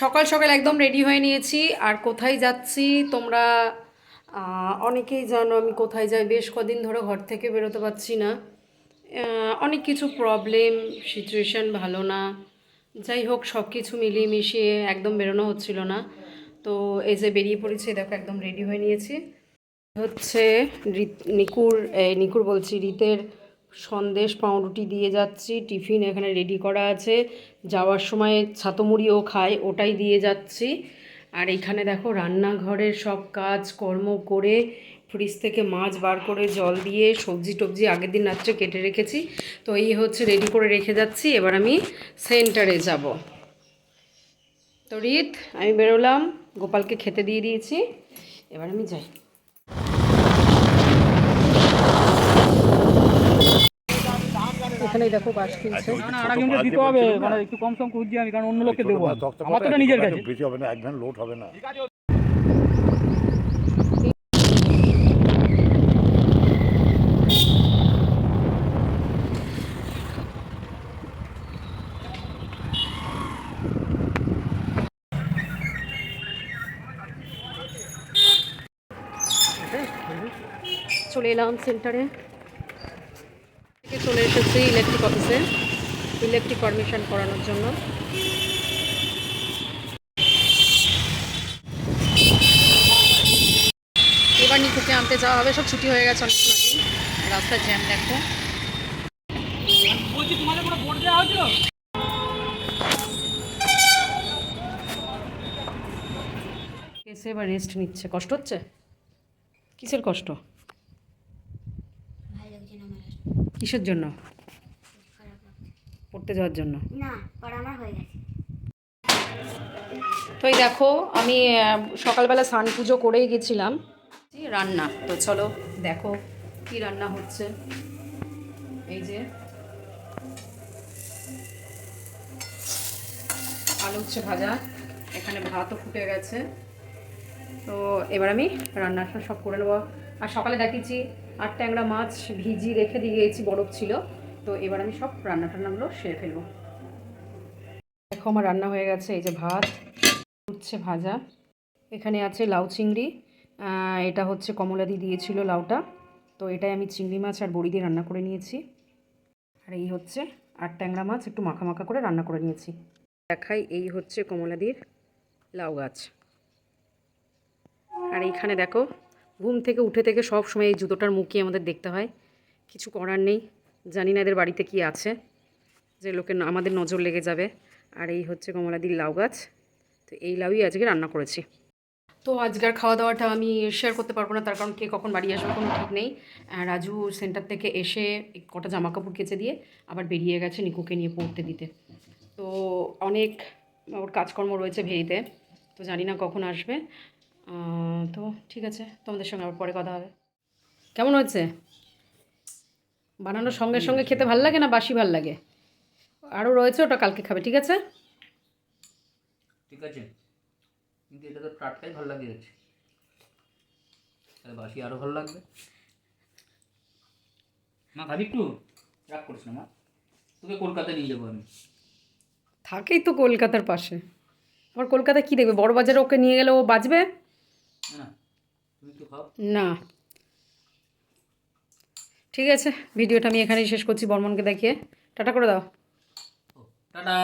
সকাল সকাল একদম রেডি হয়ে নিয়েছি। আর কোথায় যাচ্ছি তোমরা অনেকেই জানো আমি কোথায় যাই। বেশ কদিন ধরে ঘর থেকে বেরোতে পারছি না। অনেক কিছু প্রবলেম সিচুয়েশান ভালো না। যাই হোক সব কিছু মিলিয়ে মিশিয়ে একদম বেরোনো হচ্ছিল না। তো এই যে বেরিয়ে পড়েছি, দেখো, একদম রেডি হয়ে নিয়েছি। হচ্ছে নিকুর নিকুর বলছি, রিতের সন্দেশ পাউরুটি দিয়ে যাচ্ছি, টিফিন এখানে রেডি করা আছে। যাওয়ার সময় ছাতুমুড়িও খায় ওটাই দিয়ে যাচ্ছি। আর এখানে দেখো রান্নাঘরের সব কাজ কর্ম করে ফ্রিজ থেকে মাছ বার করে জল দিয়ে সবজি টবজি আগের দিন রাত্রে কেটে রেখেছি। তো এই হচ্ছে রেডি করে রেখে যাচ্ছি, এবার আমি সেন্টারে যাব। তো রিত, আমি বেরোলাম, গোপালকে খেতে দিয়ে দিয়েছি। এবার আমি যাই। দেখো বাস কিনছে না না আড়াই ঘণ্টা দিতে হবে মানে একটু কম সম খুঁজছি আমি কারণ অন্য লোককে দেবো আমার তো নিজের কাছে। বেশি হবে না এক ভ্যান লোড হবে না। চলে এলাম সেন্টারে থেকে চলে এসেছি ইলেকট্রিক অফিসে ইলেকট্রিক পারমিশন করানোর জন্য। এবার নিকুকে আনতে যাওয়া হবে সব ছুটি হয়ে গেছে অনেক রাস্তায় জ্যাম দেখো। এসে এবার রেস্ট নিচ্ছে। কষ্ট হচ্ছে? কিসের কষ্ট? ভালো লাগছে না। কিসের জন্য? পড়তে যাওয়ার জন্য? না পড়া আমার হয়ে গেছে। তো এই দেখো আমি সকালবেলা স্নান পুজো করেই গেছিলাম। রান্না তো চলো দেখো কি রান্না হচ্ছে। এই যে আলু হচ্ছে ভাজা এখানে ভাতও ফুটে গেছে। তো এবার আমি রান্নাটা সব করে নেব। আর সকালে দেখিয়েছি আর ট্যাংরা মাছ ভিজি রেখে দিয়ে গেছি বরফ ছিল। তো এবার আমি সব রান্না টান্নাগুলো সেরে ফেলব। দেখো আমার রান্না হয়ে গেছে, এই যে ভাত, উচ্ছে ভাজা। এখানে আছে লাউ চিংড়ি এটা হচ্ছে কমলাদি দিয়েছিল লাউটা। তো এটাই আমি চিংড়ি মাছ আর বড়ি দিয়ে রান্না করে নিয়েছি। আর এই হচ্ছে আর ট্যাংরা মাছ, একটু মাখা মাখা করে রান্না করে নিয়েছি। দেখাই, এই হচ্ছে কমলাদির লাউ গাছ। আর এইখানে দেখো, ঘুম থেকে, উঠে থেকে সব সময় এই জুতোটার মুখই আমাদের দেখতে হয়। কিছু করার নেই, জানি না এদের বাড়িতে কি আছে, যে লোকের ন- আমাদের নজর লেগে যাবে। আর এই হচ্ছে কমলাদির লাউ গাছ, তো এই লাউই আজকে রান্না করেছি। তো আজকের খাওয়া দাওয়াটা আমি শেয়ার করতে পারব না, তার কারণ কে কখন বাড়ি আসবে কোনো ঠিক নেই। রাজু সেন্টার থেকে এসে কটা জামা কাপড় কেচে দিয়ে আবার বেরিয়ে গেছে নিকুকে নিয়ে পড়তে দিতে। তো অনেক ওর কাজকর্ম রয়েছে ভেরিতে তো জানি না কখন আসবে। তো ঠিক আছে তোমাদের সঙ্গে আবার পরে কথা হবে। কেমন হয়েছে? বানানোর সঙ্গে সঙ্গে খেতে ভালো লাগে না বাসি ভালো লাগে? আরও রয়েছে ওটা কালকে খাবে ঠিক আছে? ঠিক আছে। কিন্তু এটা তো টাটকাই ভালো লাগে যাচ্ছে। তাহলে বাসি আরও ভালো লাগবে। মা খাবি একটু? রাগ করিস না মা। তোকে কলকাতায় নিয়ে যাব আমি। থাকেই তো কলকাতার পাশে। আবার কলকাতায় কী দেখবে? বড় বাজারে ওকে নিয়ে গেলে ও বাঁচবে না ঠিক আছে ভিডিওটা আমি এখানেই শেষ করছি বর্মনকে দেখিয়ে। টাটা করে দাও। টাটা।